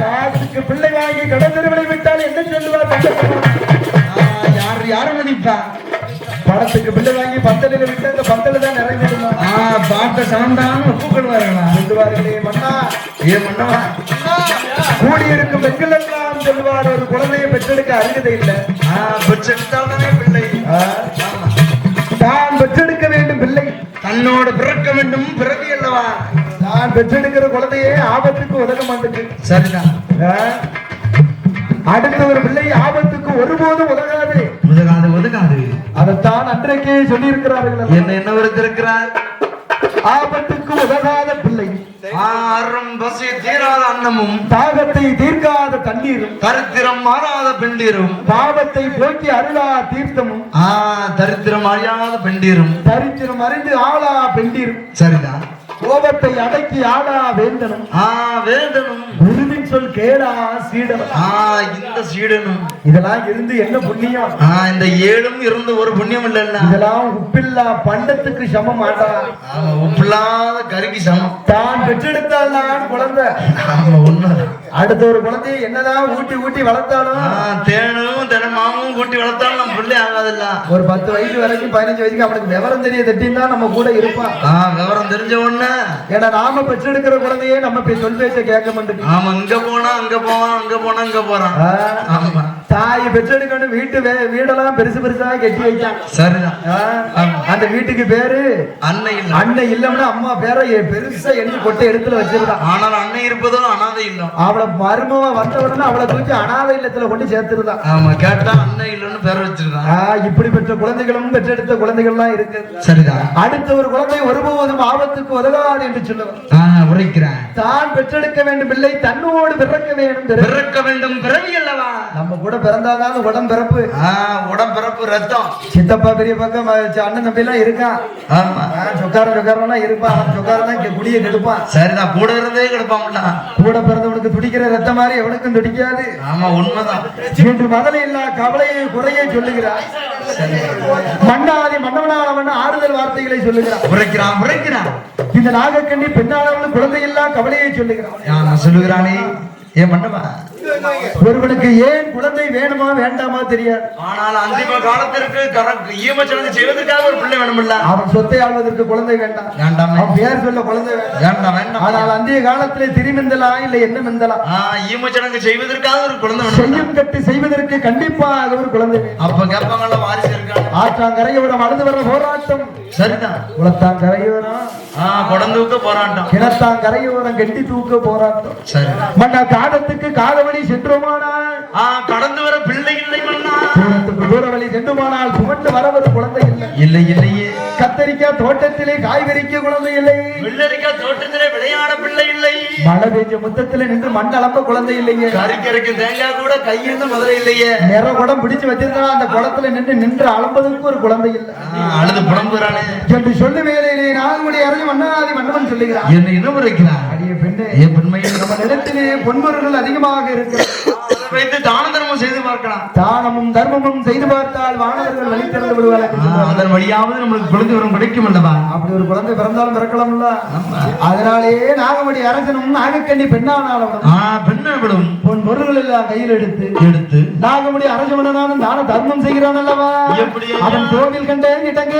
காசுக்கு பிள்ளை வாங்கி கடத்தெருவலை விட்டால் என்ன சொல்லுவார்? யார் யாரும் மதிப்பா? படத்துக்கு பிள்ளை வாங்கி பத்தலையில விட்டு அந்த பத்தல தான் நிறைவேறுமா பார்த்த சமந்தான ஒப்புக்கொள்வார்களா சொல்லுவார்களே மன்னா ஏ மன்னவா கூடியிருக்கும் பெண்கள் எல்லாம் சொல்லுவார். ஒரு குழந்தையை பெற்றெடுக்க அருகதை இல்லை. பெற்றெடுத்தால்தானே பிள்ளை. தான் பெற்றெடுக்க வேண்டும் பிள்ளை. தன்னோடு பிறக்க வேண்டும் பிறவி அல்லவா? நான் பெற்றெடுக்கிற குழந்தையே ஆபத்துக்கு உதக மாட்டுக்கு சரிதான்? அடுத்த ஒரு பிள்ளை ஆபத்துக்கு ஒருபோதும் உதகாது. உதகாது உதகாது அதைத்தான் அன்றைக்கே சொல்லியிருக்கிறார்கள் என்ன என்ன ஒருத்திருக்கிறார் ஆபத்துக்கு உதகாத பிள்ளை. ஆறும் பசி தீராத அன்னமும் தாகத்தை தீர்க்காத தண்ணீரும் தரித்திரம் மாறாத பெண்டீரும். பாவத்தை போக்கி அருளா தீர்த்தமும் ஆ தரித்திரம் அறியாத பெண்டீரும். தரித்திரம் அறிந்து ஆளா பெண்டீரும். சரிதான் கோபத்தை அடக்கி ஆளா வேந்தனும். ஆ குருவின் சொல் கேளா சீடனும் ஆ இந்த சீடனும். இதெல்லாம் இருந்து என்ன புண்ணியம்? இந்த ஏழும் இருந்து ஒரு புண்ணியம் இல்லைன்னா இதெல்லாம் உப்பில்லா பண்டத்துக்கு சமம் ஆண்டா. ஆமா உப்பில்லாத கறிக்கு சமம். தான் பெற்றெடுத்தால் நான் குழந்தை. ஆமா உண்மை அடுத்த ஒரு குழந்தையை என்னதான் ஊட்டி ஊட்டி வளர்த்தாலும் தேனும் தினமாவும் கூட்டி வளர்த்தாலும் நம்ம பிள்ளை ஆகாதுல்ல. ஒரு பத்து வயசு வரைக்கும் பதினஞ்சு வயசுக்கு அவனுக்கு விவரம் தெரிய தட்டின்னு நம்ம கூட இருப்பான். விவரம் தெரிஞ்ச உடனே. ஏன்னா நாம பெற்றெடுக்கிற குழந்தையே நம்ம போய் சொல் பேச்ச கேட்க மாட்டேங்குது. ஆமா இங்க போனா அங்க போவான் அங்க போனா அங்க போறான். ஆமா. தாய் பெற்றெடுக்கணும் வீட்டு வீடெல்லாம் பெருசு பெருசா கட்டி வைச்சான் சரிதான் அந்த வீட்டுக்கு பேரு? அன்னை இல்ல அண்ணன் இல்லம்னா அம்மா பேரை பெருசா எழுதி கொட்டை இடத்துல வச்சிருக்கான் ஆனால் அன்னை இருப்பதோ அனாதை இல்லம். அவளை மருமவ வந்த உடனே அவளை தூக்கி அனாதை இல்லத்துல கொண்டு சேர்த்துருதான் ஆமா கேட்டா அன்னை இல்லைன்னு பேர் வச்சிருக்கான் ஆ, இப்படிப்பட்ட குழந்தைகளும் பெற்றெடுத்த குழந்தைகள்லாம் இருக்கு சரிதான் அடுத்த ஒரு குழந்தை ஒருபோதும் ஆபத்துக்கு உதவாது என்று சொல்லுவார். ஆ உரைக்கிறேன். தான் பெற்றெடுக்க வேண்டும் பிள்ளை தன்னோடு பிறக்க வேண்டும் பிறகு பிறக்க வேண்டும் பிறவி அல்லவா? நம்ம கூட பிறந்தாதான் உடன் பிறப்பு. ஆ உடம்பிறப்பு ரத்தம். சித்தப்பா பெரிய பக்கம் அண்ணன் தம்பி எல்லாம் இருக்கான் ஆமா சொக்காரன் சொக்காரன்லாம் இருப்பான் சொக்காரன் தான் குடியை கெடுப்பான். சரிதான் கூட இருந்தே கிடப்பாங்கடா கூட பிறந்தவனுக்கு துடிக்கிற ரத்தம் மாதிரி எவனுக்கும் துடிக்காது. ஆமா உண்மைதான். இன்று மதலை இல்லா கவலையை குறையை சொல்லுகிறார். மன்னாதி மன்னவனானவன் ஆறுதல் வார்த்தைகளை சொல்லுகிறார் உரைக்கிறான் உரைக்கிறான். இந்த நாகக்கண்ணி பெண்ணானவன் குழந்தையில்லா கவலையை சொல்லுகிறான். சொல்லுகிறானே. ஏ மண்டபா ஒருவனுக்கு ஏன் குழந்தை வேணுமா வேண்டாமா தெரியாது. ஆனால் அந்திம காலத்திற்கு கர- ஈமச்சடங்கு செய்வதற்காக ஒரு பிள்ளை வேணுமில்ல. அவன் சொத்தை ஆள்வதற்கு குழந்தை வேண்டாம். வேண்டாமே அவன் பேர் சொல்ல குழந்தை வேண்டாம். வேண்டாம் வேண்டாம். ஆனால் அந்திய காலத்திலே திருமிந்தலா இல்ல என்ன மிந்தலா? ஆ ஈமச்சடங்கு செய்வதற்காக ஒரு குழந்தை வேணும் செய்யும் கட்டு செய்வதற்கு கண்டிப்பாக ஒரு குழந்தை வேணும். அப்ப கேட்பாங்கல்ல வாரிசு இருக்காங்க ஆற்றாங்கரையோரம் அழுது வர போராட்டம். சரிதான். குளத்தான் கரையோரம் ஆ குடந்துக்க போராட்டம். கிணத்தான் கரையோரம் கெட்டி தூக்க போராட்டம். சரி. மன்னா காலத்துக்கு காலவழி சென்றோமானால் கடந்து வர பிள்ளை இல்லை சென்றுமானால் சுமந்து வர ஒரு குழந்தை இல்லை. இல்லை இல்லையே. கத்தரிக்காய் தோட்டத்திலே காய்கறிக்க குழந்தை இல்லை. வெள்ளரிக்கா தோட்டத்திலே விளையாட பிள்ளை இல்லை. மழை பெஞ்ச முத்தத்திலே நின்று மண் அளம்ப குழந்தை இல்லையே. கறிக்கரைக்கு தேங்காய் கூட கையிருந்து முதல்ல இல்லையே. நிற குடம் பிடிச்சு வச்சிருந்தா அந்த குளத்துல நின்று நின்று அளம்பதற்கு ஒரு குழந்தை இல்லை. அழுது புலம்புறானே என்று சொல்லு வேலையிலே நான்குடி அறிஞ்சு மன்னாதி மன்னவன் சொல்லுகிறான் என்ன இனம் உரைக்கிறான் நிலத்திலே பொன்மொருகள் அதிகமாக இருக்கிறது. தான தர்மம் செய்து பார்க்கலாம். தானமும் தர்மமும் செய்து பார்த்தால் வானவர்கள் வழி திறந்து விடுவார்கள் அதன் வழியாவது நம்மளுக்கு குழந்தை வரும் கிடைக்கும் அல்லவா? அப்படி ஒரு குழந்தை பிறந்தாலும் பிறக்கலாம்ல. அதனாலேயே நாகமடி அரசனும் நாகக்கண்ணி பெண்ணானாலும் ஆ பெண்ணவளும். பொன் பொருள்கள் எல்லாம் கையில் எடுத்து எடுத்து. நாகமடி அரசமனாலும் தான தர்மம் செய்கிறான் அல்லவா? எப்படி? அவன் கோவில் கண்டே கிட்டங்க